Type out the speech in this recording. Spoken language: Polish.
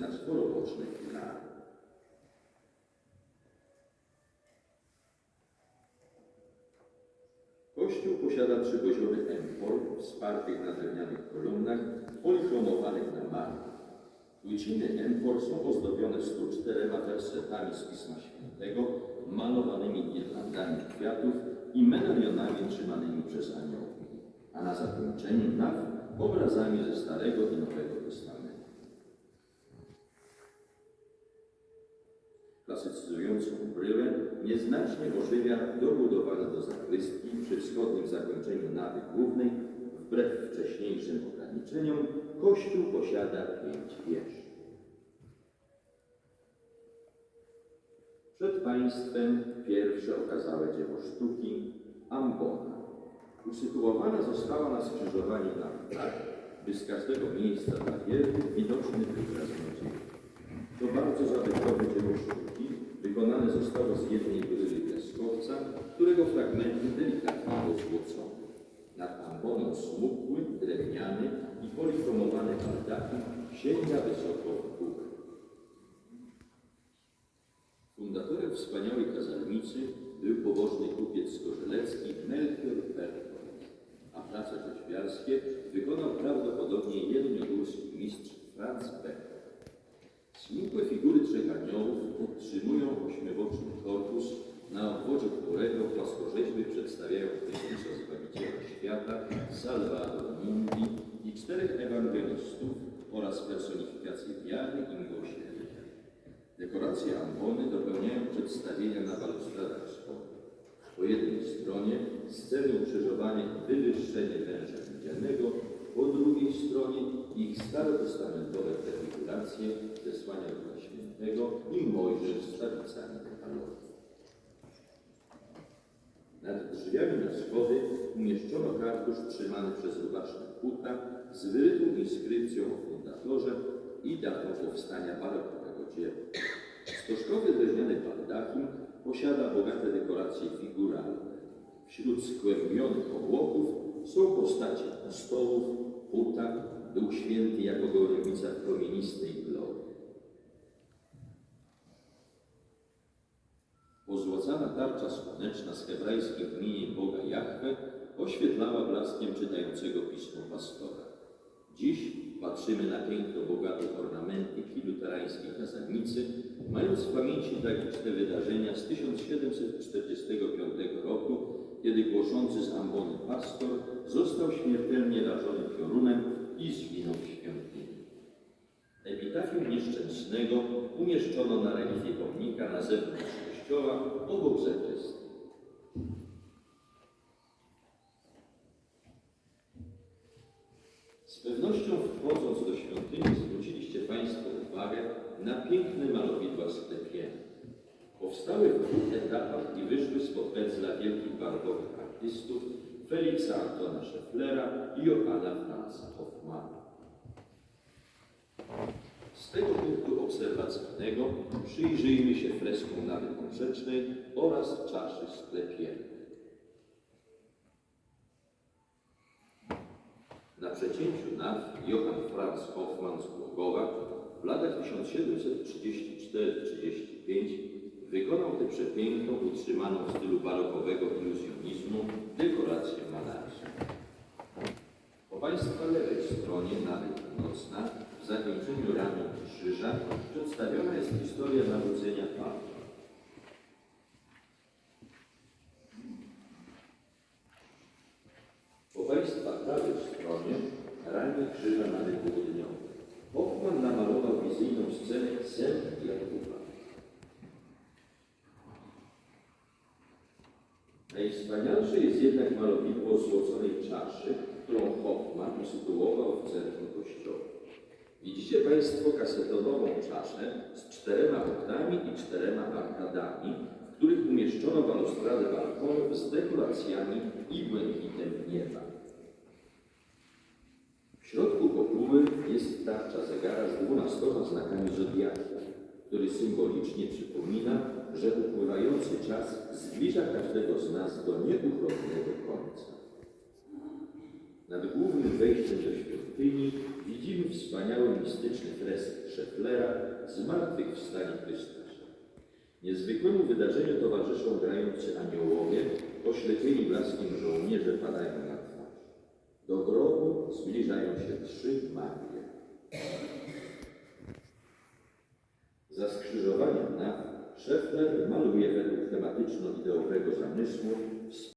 na czworoboczne filary. Kościół posiada trzypoziomy empor wspartych na drewnianych kolumnach, polichromowanych na marmur. Płyciny empor są ozdobione 104 wersetami z Pisma Świętego, malowanymi girlandami kwiatów i medalionami trzymanymi przez aniołów, a na zakończeniu naw obrazami ze Starego i Nowego Testamentu. Klasycyzującą bryłę nieznacznie ożywia dobudowana do zakrystii przy wschodnim zakończeniu nawy głównej. Wbrew wcześniejszym ograniczeniom, kościół posiada pięć wież. Przed państwem pierwsze okazałe dzieło sztuki ambona. Usytuowana została na skrzyżowaniu na tak, by z każdego miejsca dla wiernych widoczny był. Zostało z jednej bryły piaskowca, którego fragmenty delikatnie pozłocone. Nad amboną smukły, drewniany i polichromowany baldachim sięga wysoko w górę. Fundatorem wspaniałej kazalnicy był pobożny kupiec skorzelecki Melchior Bertolt, a prace rzeźbiarskie wykonał prawdopodobnie jednogórski mistrz Franz Beck. Podtrzymują ośmioboczny korpus, na obwodzie którego płaskorzeźby przedstawiają tysiąca Zbawiciela Świata, Salvador Mundi i czterech ewangelistów oraz personifikacje wiary i miłosierdzia. Dekoracje ambony dopełniają przedstawienia na balustradach wschodnich. Po jednej stronie sceny ukrzyżowania i wywyższenie węża widzianego, po drugiej stronie ich starotestamentowe prefiguracje zesłania I Mojżesz z. Nad drzwiami na schody umieszczono kartusz trzymany przez rubaszne puta z wyrytą inskrypcją o fundatorze i datą powstania barokowego dzieła. Stożkowy drewniany baldachim posiada bogate dekoracje figuralne. Wśród skłębionych obłoków są postacie apostołów, puta, Duch Święty jako gorąca promienistej glorii. Pozłocana tarcza słoneczna z hebrajskim imieniem Boga Jahwe oświetlała blaskiem czytającego pismo pastora. Dziś patrzymy na piękno bogatej ornamentyki luterańskiej kazalnicy, mając w pamięci tragiczne wydarzenia z 1745 roku, kiedy głoszący z ambony pastor został śmiertelnie rażony piorunem i zginął w świątyni. Epitafium nieszczęsnego umieszczono na relikwie pomnika na zewnątrz kościoła zakrystii. Z pewnością wchodząc do świątyni zwróciliście Państwo uwagę na piękne malowidła sklepienne. Powstały w dwóch etapach i wyszły spod pędzla wielkich barokowych artystów Feliksa Antona Schefflera i Johanna Franza Hoffmana. Z tego punktu obserwacyjnego przyjrzyjmy się freskom nawy poprzecznej oraz czaszy sklepiennej. Na przecięciu naw Johann Franz Hoffmann z Głogowa w latach 1734-35 wykonał tę przepiękną, utrzymaną w stylu barokowego iluzjonizmu dekorację malarską. Po Państwa lewej stronie nawy północna w zakończeniu ramion krzyża przedstawiona jest historia narodzenia Pana. Po Państwa prawej stronie ramię krzyża nawy południowej. Hoffman namalował wizyjną scenę Sen Jakuba. Najwspanialsze jest jednak malowidło złoconej czaszy, którą Hoffman usytuował w centrum kościoła. Widzicie Państwo kasetonową czaszę z czterema oknami i czterema arkadami, w których umieszczono balustradę balkonów z dekoracjami i błękitem nieba. W środku kopuły jest tarcza zegara z dwunastoma znakami zodiaku, który symbolicznie przypomina, że upływający czas zbliża każdego z nas do nieuchronnego końca. Nad głównym wejściem do świątyni widzimy wspaniały mistyczny fresk Schefflera Zmartwychwstanie Chrystusa. Niezwykłemu wydarzeniu towarzyszą grający aniołowie, oślepieni blaskiem żołnierze padają na twarz. Do grobu zbliżają się trzy Marie. Za skrzyżowaniem nad Scheffler maluje według tematyczno-ideowego zamysłu